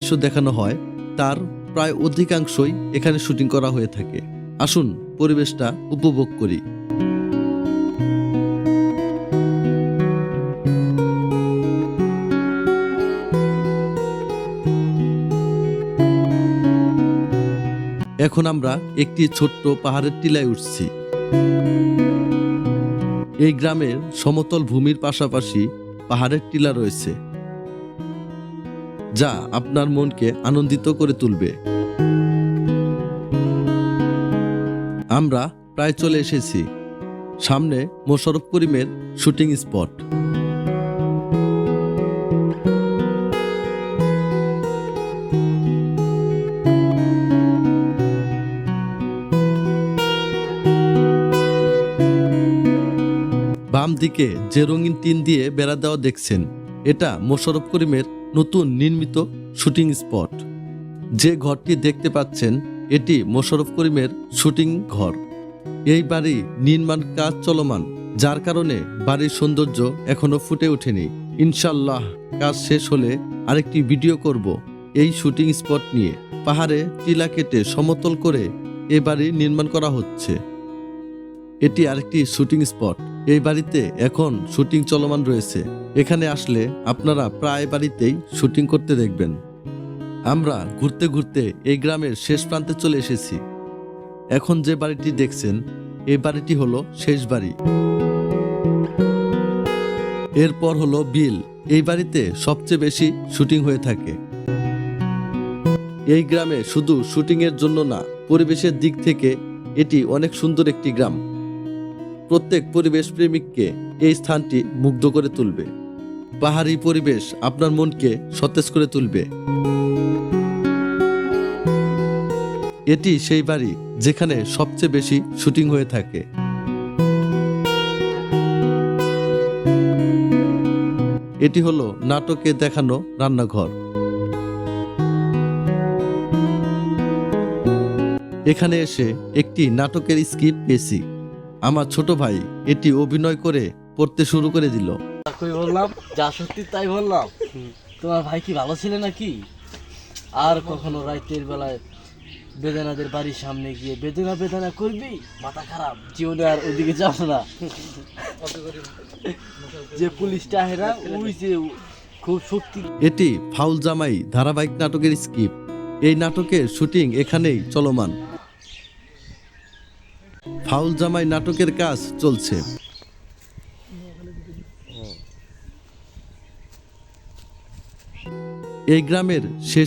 দৃশ্য দেখানো হয়, তার প্রায় অধিকাংশই এখানে শুটিং করা হয়ে থাকে। আসুন পরিবেশটা উপভোগ করি। এখন আমরা একটি ছোট্ট পাহাড়ের টিলায় উঠছি। এই গ্রামের সমতল ভূমির পাশাপাশি পাহাড়ের টিলা রয়েছে। যা আপনার মনকে আনন্দিত করে তুলবে। আমরা প্রায় চলে এসেছি। সামনে মোশারফ করিমের শুটিং স্পট। বাম দিকে যে রঙিন টিন দিয়ে বেড়া দেওয়া দেখছেন, এটা মোশাররফ করিমের নতুন নির্মিত শুটিং স্পট। যে ঘরটি দেখতে পাচ্ছেন, এটি মোশারফ করিমের শুটিং ঘর। এই বাড়ি নির্মাণ কাজ চলমান, যার কারণে বাড়ির সৌন্দর্য এখনও ফুটে ওঠেনি। ইনশাল্লাহ কাজ শেষ হলে আরেকটি ভিডিও করব এই শুটিং স্পট নিয়ে। পাহাড়ে টিলা কেটে সমতল করে এ বাড়ি নির্মাণ করা হচ্ছে। এটি আরেকটি শুটিং স্পট। এই বাড়িতে এখন শুটিং চলমান রয়েছে। এখানে আসলে আপনারা প্রায় বাড়িতেই শুটিং করতে দেখবেন। আমরা ঘুরতে ঘুরতে এই গ্রামের শেষ প্রান্তে চলে এসেছি। এখন যে বাড়িটি দেখছেন, এই বাড়িটি হলো শেষ বাড়ি। এরপর হলো বিল। এই বাড়িতে সবচেয়ে বেশি শুটিং হয়ে থাকে। এই গ্রামে শুধু শুটিং এর জন্য না, পরিবেশের দিক থেকে এটি অনেক সুন্দর একটি গ্রাম। প্রত্যেক পরিবেশ প্রেমিককে এই স্থানটি মুগ্ধ করে তুলবে। পাহাড়ি পরিবেশ আপনার মনকে সতেজ করে তুলবে। এটি সেই বাড়ি যেখানে সবচেয়ে বেশি শুটিং হয়ে থাকে। এটি হলো নাটকে দেখানো রান্নাঘর। এখানে এসে একটি নাটকের স্ক্রিপ্ট পেয়েছি। আমার ছোট ভাই এটি অভিনয় করে পড়তে শুরু করে দিল। বললাম যা সত্যি তাই বললাম। তোমার ভাই কি ভালো ছিল নাকি? আর কখনো রাতের বেলায় বেদনাদের বাড়ির সামনে গিয়ে বেদনা বেদনা করবি? মাথা খারাপ জীবনে আর ওদিকে যাব না। যে পুলিশটা হেরা ওই যে খুব শক্তি। এটি ফাউল জামাই ধারাবাহিক নাটকের স্ক্রিপ্ট এই নাটকের শুটিং এখানেই চলমান। ফাউল জামাই নাটকের কাজ চলছে। এই গ্রামের শেষ